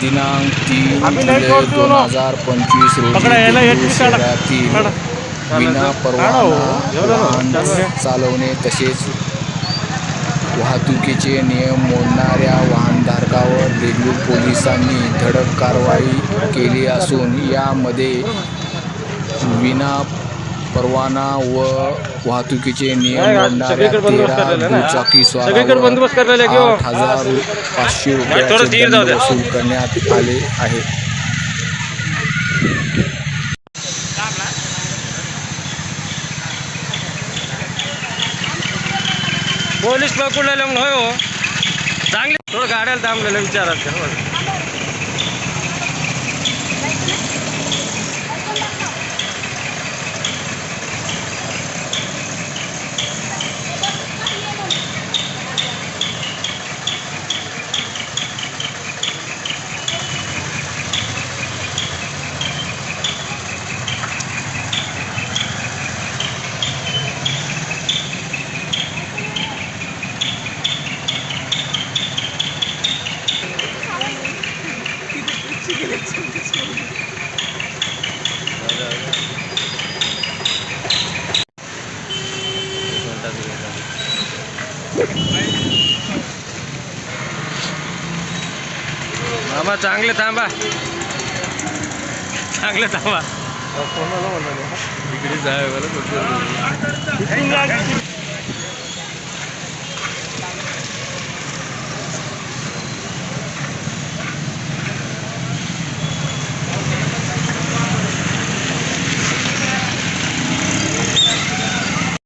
दिनांक तीन जुलै दोन. हजार पंचवीस रोजी. शहरातील. विना परवाना हो. चालवणे तसेच वाहतुकीचे नियम मोडणाऱ्या वाहनधारकावर देगलूर पोलिसांनी धडक कारवाई केली असून यामध्ये विना परवाना व वाहतुकीचे नियम मोडणाऱ्या तेरा. दुचाकी हो? आठ हजार पाचशे रुपयाचे दंड. वसूल करण्यात आले आहे पोलीस पकडलेले म्हणून होय हो चांगले थोडं गाड्याला थांबलेलं विचारात मामा चांगले थांबा. चांगले थांबा. इकडे जाय